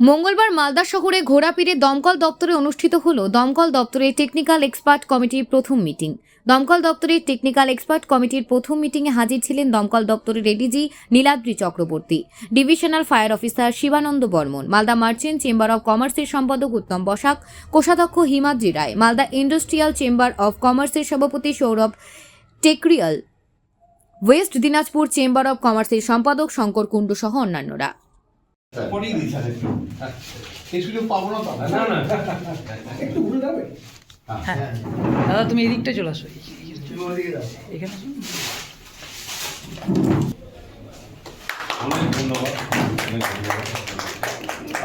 মঙ্গলবার মালদা শহরে ঘোড়াপীরে দমকল দপ্তরে অনুষ্ঠিত হল দমকল দপ্তরের টেকনিক্যাল এক্সপার্ট কমিটির প্রথম মিটিং দমকল দপ্তরের টেকনিক্যাল এক্সপার্ট কমিটির প্রথম মিটিংয়ে হাজির ছিলেন দমকল দপ্তরের ADG Niladri Chakraborty divisional fire officer Shivananda Barman, Malda merchant chamber of কমার্সের সম্পাদক উত্তম বসাক, কোষাধ্যক্ষ Himadri Roy, Malda industrial chamber of কমার্সের সভাপতি Saurav Tekriwal, west Dinajpur chamber of কমার্সের সম্পাদক শঙ্কর কুণ্ডু সহ অন্যান্যরা। পরেই দিই স্যার একটু। এই সুযোগ পাবো না তো? না না একটু ঘুরে যাবে হ্যাঁ। দাদা তুমি এদিকটা চলে আসো। এখানে। অনেক ধন্যবাদ। অনেক ধন্যবাদ।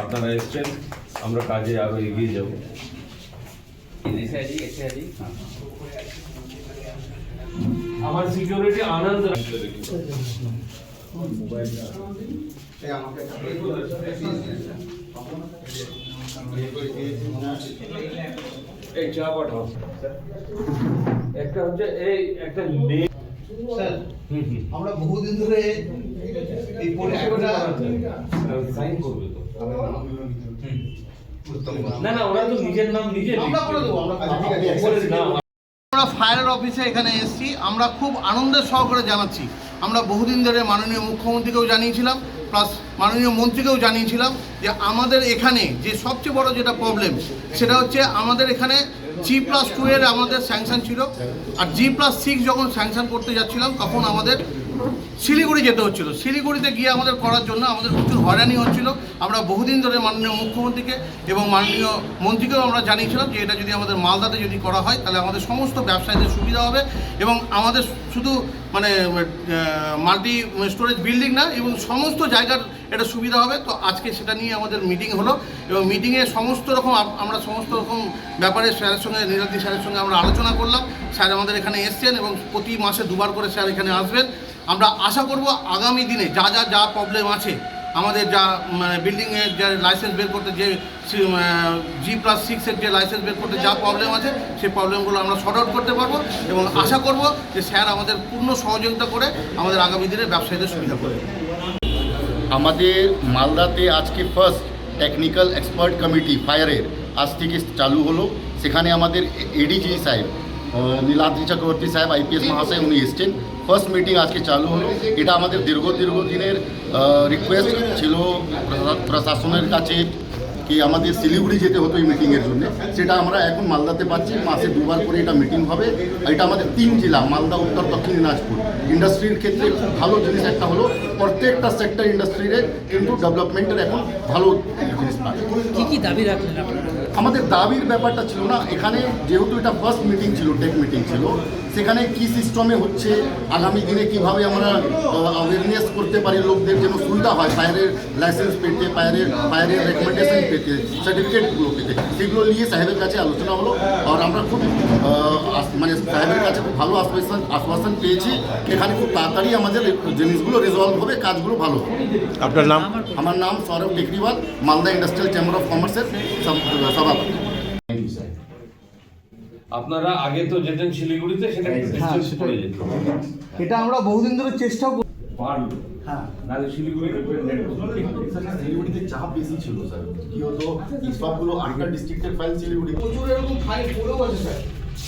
আপনারা এসছেন। আমরা কাজে আরও এগিয়ে যাব। আমার সিকিউরিটি আনন্দ একটা হচ্ছে এই একটা স্যার আমরা বহুদিন ধরে এই পরিষেবাটা সাইন করবে তো। না না ওরা তো নিজের নাম নিজে আমরা করে দেবো আমরা আমরা ফায়ার অফিসে এখানে এসেছি আমরা খুব আনন্দের সহকারে জানাচ্ছি। আমরা বহুদিন ধরে মাননীয় মুখ্যমন্ত্রীকেও জানিয়েছিলাম প্লাস মাননীয় মন্ত্রীকেও জানিয়েছিলাম যে আমাদের এখানে যে সবচেয়ে বড় যেটা প্রবলেম সেটা হচ্ছে আমাদের এখানে জি প্লাস টু এর আমাদের স্যাংশন ছিল। আর জি প্লাস সিক্স যখন স্যাংশন করতে যাচ্ছিলাম, তখন আমাদের শিলিগুড়ি যেতে হচ্ছিল। শিলিগুড়িতে গিয়ে আমাদের করার জন্য আমাদের প্রচুর হয়রানি হচ্ছিল। আমরা বহুদিন ধরে মাননীয় মুখ্যমন্ত্রীকে এবং মাননীয় মন্ত্রীকেও আমরা জানিয়েছিলাম যে এটা যদি আমাদের মালদাতে যদি করা হয়, তাহলে আমাদের সমস্ত ব্যবসায়ীদের সুবিধা হবে এবং আমাদের শুধু মানে মাল্টি স্টোরেজ বিল্ডিং না, এবং সমস্ত জায়গার এটা সুবিধা হবে। তো আজকে সেটা নিয়ে আমাদের মিটিং হলো এবং মিটিংয়ে সমস্ত রকম আমরা সমস্ত রকম ব্যাপারে স্যারের সঙ্গে নীলাদ্রি স্যারের সঙ্গে আমরা আলোচনা করলাম। স্যার আমাদের এখানে এসছেন এবং প্রতি মাসে দুবার করে স্যার এখানে আসবেন। আমরা আশা করব আগামী দিনে যা যা যা প্রবলেম আছে, আমাদের যা মানে বিল্ডিংয়ের যে লাইসেন্স বের করতে, যে জি প্লাস সিক্সের যে লাইসেন্স বের করতে যা প্রবলেম আছে সেই প্রবলেমগুলো আমরা শর্ট আউট করতে পারব এবং আশা করব যে স্যার আমাদের পূর্ণ সহযোগিতা করে আমাদের আগামী দিনে ব্যবসায়ীদের সুবিধা করবে আমাদের মালদাতে আজকে ফার্স্ট টেকনিক্যাল এক্সপার্ট কমিটি ফায়ারের আজ থেকে চালু হলো। সেখানে আমাদের এডিজি সাহেব নীলাদ্রি চক্রবর্তী সাহেব আইপিএস মহাশয়, উনি এসছেন। ফার্স্ট মিটিং আজকে চালু হলো। এটা আমাদের দীর্ঘ দীর্ঘদিনের রিকোয়েস্ট ছিল প্রশা- প্রশাসনের কাছে কি আমাদের শিলিগুড়ি যেতে হতো এই মিটিংয়ের জন্য। সেটা আমরা এখন মালদাতে পাচ্ছি। মাসে দুবার করে এটা মিটিং হবে। এটা আমাদের তিন জেলা, মালদা, উত্তর, দক্ষিণ দিনাজপুর। ইন্ডাস্ট্রির ক্ষেত্রে খুব ভালো জিনিস একটা হলো, প্রত্যেকটা সেক্টর ইন্ডাস্ট্রিরে কিন্তু ডেভেলপমেন্টের এখন ভালো জিনিস পাচ্ছে দাবি রাখলেন আপনারা? আমাদের দাবির ব্যাপারটা ছিল না, এখানে যেহেতু এটা ফার্স্ট মিটিং ছিল টেক মিটিং ছিল সেখানে কি সিস্টেমে হচ্ছে আগামী দিনে কীভাবে আমরা অ্যাওয়ারনেস করতে পারি লোকদের যেন সুবিধা হয় ফায়ারের লাইসেন্স পেতে ফায়ারের ফায়ারের রেকমেন্ডেশন পেতে সার্টিফিকেটগুলো পেতে সেগুলো নিয়ে সাহেবের কাছে আলোচনা হলো আর আমরা খুব মানে সাহেবের কাছে খুব ভালো আশ্বাসন আশ্বাসন পেয়েছি। এখানে খুব তাড়াতাড়ি আমাদের জিনিসগুলো রিজলভ হবে কাজগুলো ভালো হবে। আপনার নাম? আমার নাম Saurav Tekriwal Malda industrial chamber of কমার্সের সভ- সভাপতি। আপনারা আগে তো যেতেন শিলিগুড়িতে সেটা একটু হ্যাঁ, distance সেটাই। পড়ে যেত। এটা আমরা বহুদিন ধরে চেষ্টাও পারল। হ্যাঁ। নাহলে শিলিগুড়ি শিলিগুড়িতে চাপ বেশি ছিল স্যার। কি হতো এই সবগুলো আটটা ডিস্ট্রিক্টের ফাইল শিলিগুড়ি প্রচুর এরকম ফাইল পড়েও আছে স্যার।